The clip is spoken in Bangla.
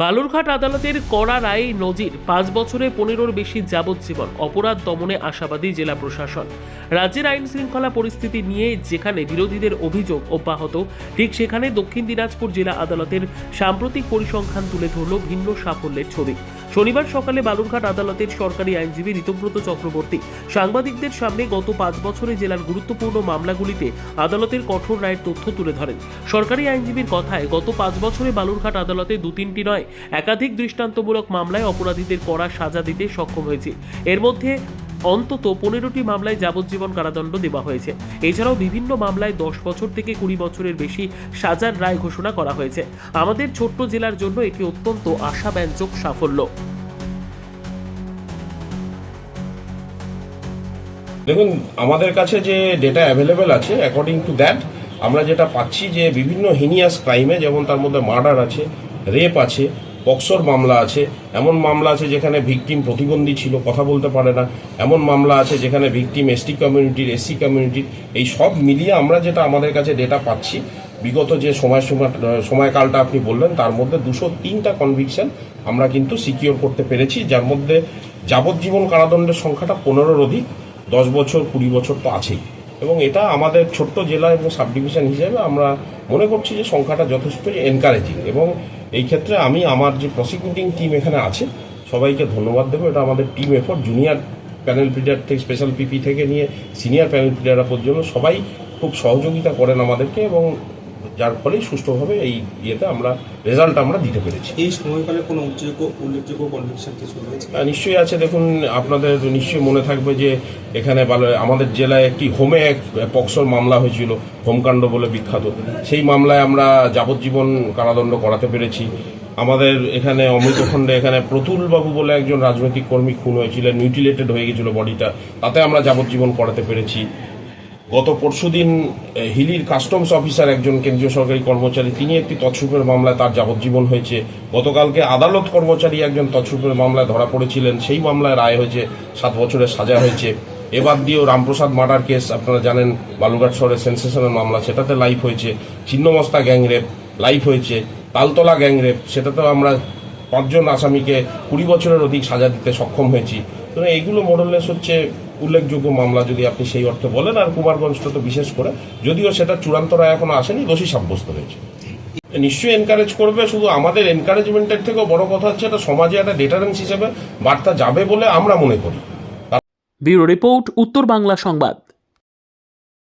বালুরঘাট আদালতের কড়া রায় নজির, পাঁচ বছরে পনেরোর বেশি যাবজ্জীবন, অপরাধ দমনে আশাবাদী জেলা প্রশাসন। রাজ্যের আইন শৃঙ্খলা পরিস্থিতি নিয়ে যেখানে বিরোধীদের অভিযোগ অব্যাহত, ঠিক সেখানে দক্ষিণ দিনাজপুর জেলা আদালতের সাম্প্রতিক পরিসংখ্যান তুলে ধরল ভিন্ন সাফল্যের ছবি। শনিবার সকালে বালুরঘাট আদালতের সরকারি আইনজীবী ঋতব্রত চক্রবর্তী সাংবাদিকদের সামনে গত পাঁচ বছরে জেলার গুরুত্বপূর্ণ মামলাগুলিতে আদালতের কঠোর রায়ের তথ্য তুলে ধরেন। সরকারি আইনজীবীর কথায়, গত পাঁচ বছরে বালুরঘাট আদালতে দু তিনটি নয়, একাধিক দৃষ্টান্তমূলক মামলায় অপরাধীদের কড়া সাজা দিতে সক্ষম হয়েছে। এর মধ্যে অন্তত পনেরোটি মামলায় যাবজ্জীবন কারাদণ্ড দেওয়া হয়েছে। এছাড়াও বিভিন্ন মামলায় দশ বছর থেকে কুড়ি বছরের বেশি সাজার রায় ঘোষণা করা হয়েছে। আমাদের ছোট্ট জেলার জন্য এটি অত্যন্ত আশাব্যঞ্জক সাফল্য। দেখুন, আমাদের কাছে যে ডেটা অ্যাভেলেবেল আছে অ্যাকর্ডিং টু দ্যাট আমরা যেটা পাচ্ছি যে বিভিন্ন হিনিয়াস ক্রাইমে যেমন তার মধ্যে মার্ডার আছে রেপ আছে পক্সর মামলা আছে, এমন মামলা আছে যেখানে ভিকটিম প্রতিবন্ধী ছিল, কথা বলতে পারে না, এমন মামলা আছে যেখানে ভিকটিম এসটি কমিউনিটির এসসি কমিউনিটির এই সব মিলিয়ে আমরা যেটা আমাদের কাছে ডেটা পাচ্ছি, বিগত যে সময় সময় সময়কালটা আপনি বললেন, তার মধ্যে দুশো তিনটা কনভিকশন আমরা কিন্তু সিকিওর করতে পেরেছি, যার মধ্যে যাবজ্জীবন কারাদণ্ডের সংখ্যাটা পনেরোর অধিক। দশ বছর, কুড়ি বছর তো আছেই। এবং এটা আমাদের ছোট্ট জেলা এবং সাব ডিভিশন হিসেবে আমরা মনে করছি যে সংখ্যাটা যথেষ্ট এনকারেজিং এবং এই ক্ষেত্রে আমি আমার যে প্রসিকিউটিং টিম এখানে আছে, সবাইকে ধন্যবাদ দেবো। এটা আমাদের team effort junior panel pleader থেকে স্পেশাল পিপি থেকে নিয়ে সিনিয়র প্যানেল প্লিডাররা পর্যন্ত সবাই খুব সহযোগিতা করেন আমাদেরকে এবং যার ফলে সুষ্ঠুভাবে এই ইয়েতে আমরা রেজাল্ট আমরা দিতে পেরেছি। এই সময়কালে কোনো উল্লেখযোগ্য উল্লেখযোগ্য কনভিকশন কিছু রয়েছে নিশ্চয়ই আছে। দেখুন আপনাদের নিশ্চয়ই মনে থাকবে যে এখানে আমাদের জেলায় একটি হোমে এক পক্সর মামলা হয়েছিল হোমকাণ্ড বলে বিখ্যাত। সেই মামলায় আমরা যাবজ্জীবন কারাদণ্ড করাতে পেরেছি। আমাদের এখানে অমৃতখণ্ডে এখানে প্রতুলবাবু বলে একজন রাজনৈতিক কর্মী খুন হয়েছিলেন মিউটিলেটেড হয়ে গেছিল বডিটা। তাতে আমরা যাবজ্জীবন করাতে পেরেছি। গত পরশুদিন হিলির কাস্টমস অফিসার একজন কেন্দ্রীয় সরকারি কর্মচারী, তিনি একটি তৎসুপের মামলায় তার যাবজ্জীবন হয়েছে। গতকালকে আদালত কর্মচারী একজন তৎসুপের মামলায় ধরা পড়েছিলেন। সেই মামলায় রায় হয়েছে, সাত বছরের সাজা হয়েছে। এবার দিয়েও রামপ্রসাদ মার্ডার কেস, আপনারা জানেন বালুঘাট শহরের সেন্সেশনের মামলা, সেটাতে লাইফ হয়েছে। ছিন্নমস্তা গ্যাংরেপ লাইফ হয়েছে। তালতলা গ্যাংরেপ সেটাতেও আমরা পাঁচজন আসামিকে কুড়ি বছরের অধিক সাজা দিতে সক্ষম হয়েছি। তো এইগুলো মোডলেস হচ্ছে উল্লেখযোগ্য মামলা যদি আপনি সেই অর্থে বলেন, আর কুমারগঞ্জটা তো বিশেষ করে, যদিও সেটা চূড়ান্ত রায় এখনও আসেনি, দোষী সাব্যস্ত হয়েছে। নিশ্চয়ই এনকারেজ করবে, শুধু আমাদের এনকারেজমেন্টের থেকেও বড় কথা হচ্ছে, এটা সমাজে একটা ডেটারেন্স হিসেবে বার্তা যাবে বলে আমরা মনে করি। ব্যুরো রিপোর্ট, উত্তর বাংলা সংবাদ।